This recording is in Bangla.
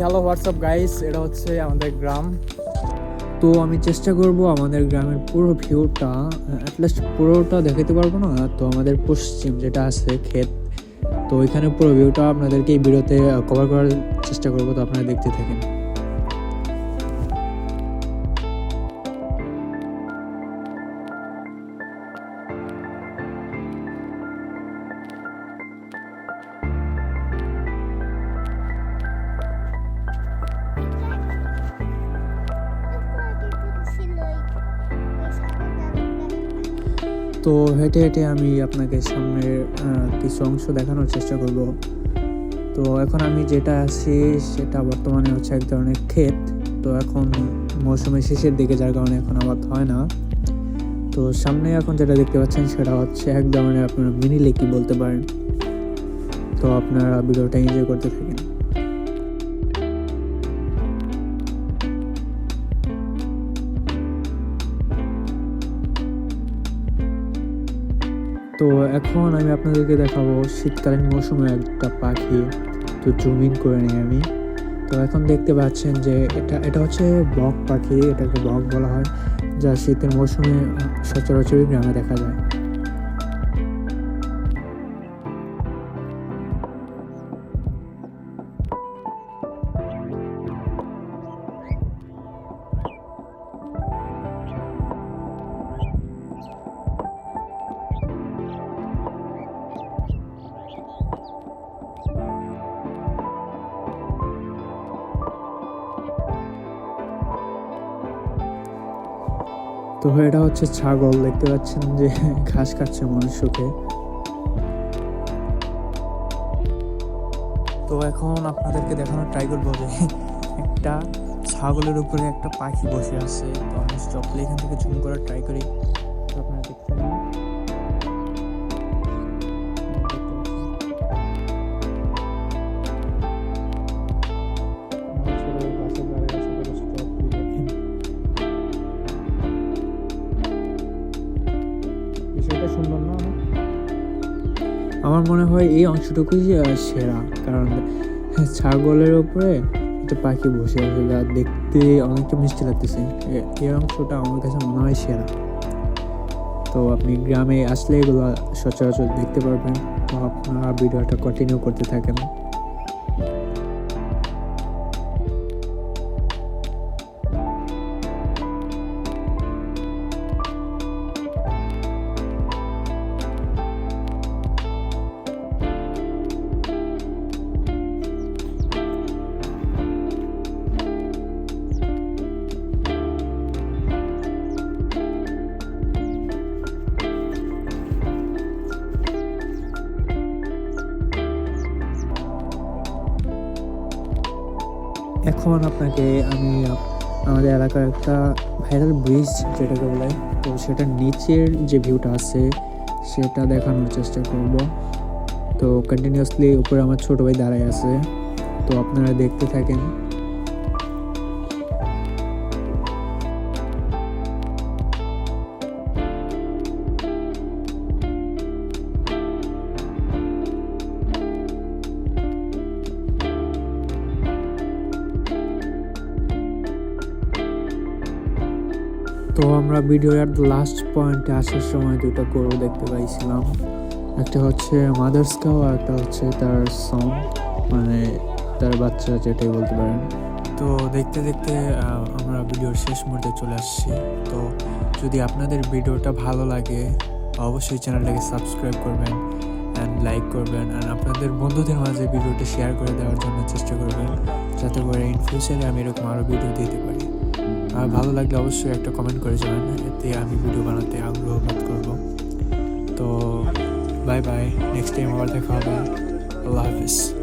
হোয়াটসঅ্যাপ গাইস এটা হচ্ছে আমাদের গ্রাম। তো আমি চেষ্টা করব আমাদের গ্রামের পুরো ভিউটা অ্যাটলিস্ট পুরোটা দেখাতে পারব না। তো আমাদের পশ্চিম যেটা আছে, ক্ষেত। তো ওইখানে পুরো ভিউটা আপনাদেরকে এই ভিডিওতে কভার করার চেষ্টা করব, তো আপনারা দেখতে থাকেন। তো হেঁটে হেঁটে আমি আপনাকে সামনের কিছু অংশ দেখানোর চেষ্টা করব। তো এখন আমি যেটা আছি সেটা বর্তমানে হচ্ছে এক ধরনের ক্ষেত। তো এখন মৌসুমের শেষের দিকে যার কারণে এখন আবাদ হয় না। তো সামনে এখন যেটা দেখতে পাচ্ছেন সেটা হচ্ছে এক ধরনের আপনারা মিনি লেকি বলতে পারেন। তো আপনারা ভিডিওটা এনজয় করতে থাকেন। তো এখন আমি আপনাদেরকে দেখাবো শীতকালীন মৌসুমে একটা পাখি, তো জুম করে নিই আমি। তো এখন দেখতে পাচ্ছেন যে এটা এটা হচ্ছে বক পাখি, এটাকে বক বলা হয়, যা শীতের মৌসুমে সচরাচরই গ্রামে দেখা যায়। তো এটা হচ্ছে ছাগল, দেখতে পাচ্ছেন যে ঘাস খাচ্ছে মনুষ্যকে। তো এখন আপনাদেরকে দেখানো ট্রাই করব যে একটা ছাগলের উপরে একটা পাখি বসে আছে। তো আমি চকলে এখান থেকে জুম করার ট্রাই করি। আমার মনে হয় এই অংশটুকুই সেরা। কারণ ছাগলের ওপরে একটা পাখি বসে আছে যা দেখতে অনেকটা মিষ্টি লাগতেছে। এই অংশটা আমার কাছে মনে হয় সেরা। তো আপনি গ্রামে আসলে এগুলো সচরাচর দেখতে পারবেন। তো আপনারা ভিডিওটা কন্টিনিউ করতে থাকেন। এখন আপনাকে আমি আমাদের এলাকার একটা ভাইরাল ব্রিজ যেটাকে বলে, তো সেটার নিচের যে ভিউটা আছে, সেটা দেখানোর চেষ্টা করব। তো কন্টিনিউয়াসলি উপরে আমার ছোটো ভাই দাঁড়ায় আছে। তো আপনারা দেখতে থাকেন। তো আমরা ভিডিও ভিডিওর লাস্ট পয়েন্টে আসার সময় দুটো গরু দেখতে পাইছিলাম। একটা হচ্ছে মাদার্স কাউ আর একটা হচ্ছে তার সং মানে তার বাচ্চা যেটাই বলতে পারেন। তো দেখতে দেখতে আমরা ভিডিওর শেষ মুহূর্তে চলে আসছি। তো যদি আপনাদের ভিডিওটা ভালো লাগে, অবশ্যই চ্যানেলটাকে সাবস্ক্রাইব করবেন অ্যান্ড লাইক করবেন। অ্যান্ড আপনাদের বন্ধুদের মাঝে ভিডিওটা শেয়ার করে দেওয়ার জন্য চেষ্টা করবেন, যাতে করে ইন ফিউচারে আমি এরকম আরও ভিডিও দিতে পারি। আর ভালো লাগলে অবশ্যই একটা কমেন্ট করে যাবেন এতে আমি ভিডিও বানাতে আগ্রহ বোধ করব। তো বাই বাই নেক্সট টাইম আবার দেখা হবে। আল্লাহ হাফিজ।